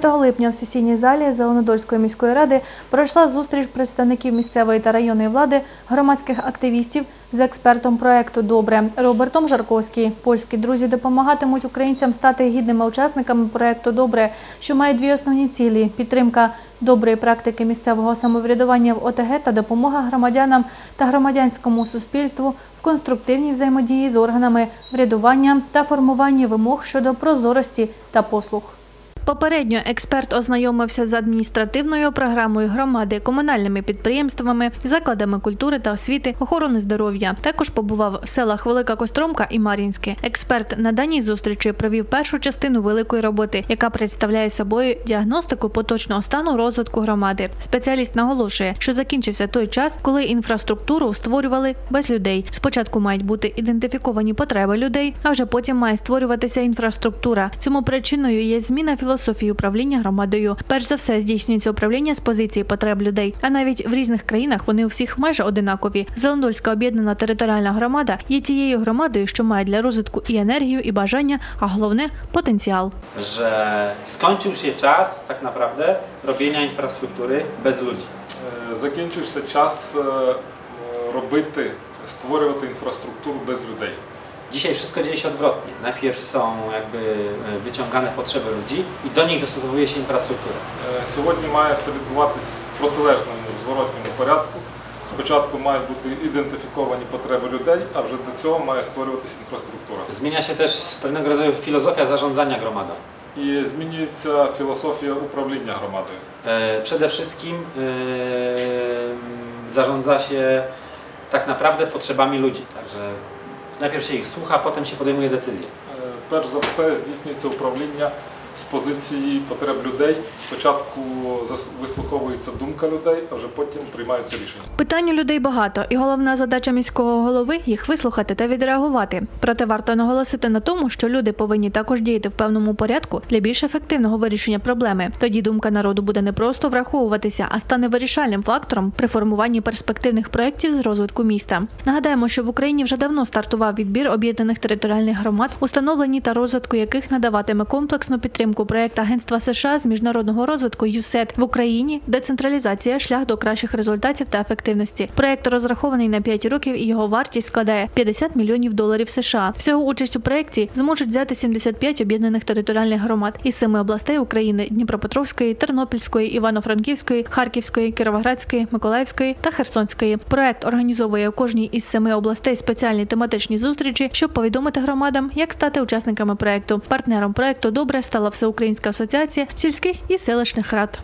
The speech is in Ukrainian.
5 липня в сесійній залі Зеленодольської міської ради пройшла зустріч представників місцевої та районної влади, громадських активістів з експертом проекту Добре Робертом Жарковський. Польські друзі допомагатимуть українцям стати гідними учасниками проекту Добре, що має дві основні цілі: підтримка доброї практики місцевого самоврядування в ОТГ та допомога громадянам та громадянському суспільству в конструктивній взаємодії з органами врядування та формуванні вимог щодо прозорості та послуг. Попередньо експерт ознайомився з адміністративною програмою громади, комунальними підприємствами, закладами культури та освіти, охорони здоров'я. Також побував в селах Велика Костромка і Мар'їнське. Експерт на даній зустрічі провів першу частину великої роботи, яка представляє собою діагностику поточного стану розвитку громади. Спеціаліст наголошує, що закінчився той час, коли інфраструктуру створювали без людей. Спочатку мають бути ідентифіковані потреби людей, а вже потім має створюватися інфраструктура. Цьому причиною є зміна філософії управління громадою. Перш за все здійснюється управління з позиції потреб людей. А навіть в різних країнах вони у всіх майже одинакові. Зелендольська об'єднана територіальна громада є тією громадою, що має для розвитку і енергію, і бажання, а головне потенціал. że skończył się czas tak naprawdę robienia infrastruktury bez ludzi. Закінчився час е, е, робити, створювати інфраструктуру без людей. Dzisiaj wszystko dzieje się odwrotnie. Najpierw są jakby e, wyciągane potrzeby ludzi i do nich dostosowuje się infrastruktura. Е, Сьогодні має все відбуватись в протилежному в зворотньому порядку. Спочатку мають бути ідентифіковані потреби людей, а вже до цього має створюватись інфраструктура. Zmienia się też pewnego rodzaju filozofia zarządzania gromadą. І змінюється філософія управління громадою. E, Przede wszystkim e, zarządza się tak naprawdę potrzebami ludzi. Także najpierw się ich słucha, potem się podejmuje decyzje. Е, Перш за все здійснюється управління з позиції потреб людей. Спочатку вислуховується думка людей, а вже потім приймаються рішення. Питань людей багато, і головна задача міського голови їх вислухати та відреагувати. Проте варто наголосити на тому, що люди повинні також діяти в певному порядку для більш ефективного вирішення проблеми. Тоді думка народу буде не просто враховуватися, а стане вирішальним фактором при формуванні перспективних проєктів з розвитку міста. Нагадаємо, що в Україні вже давно стартував відбір об'єднаних територіальних громад, установлені та розвитку яких надаватиме комплексну підтримку проєкт Агентства США з міжнародного розвитку ЮСЕД в Україні. Децентралізація шлях до кращих результатів та ефективності. Проєкт розрахований на 5 років і його вартість складає 50 мільйонів доларів США. Всього участь у проєкті зможуть взяти 75 об'єднаних територіальних громад із семи областей України: Дніпропетровської, Тернопільської, Івано-Франківської, Харківської, Кіровоградської, Миколаївської та Херсонської. Проєкт організовує у кожній із семи областей спеціальні тематичні зустрічі, щоб повідомити громадам, як стати учасниками проєкту. Партнером проєкту добре стала Всеукраїнська асоціація сільських і селищних рад.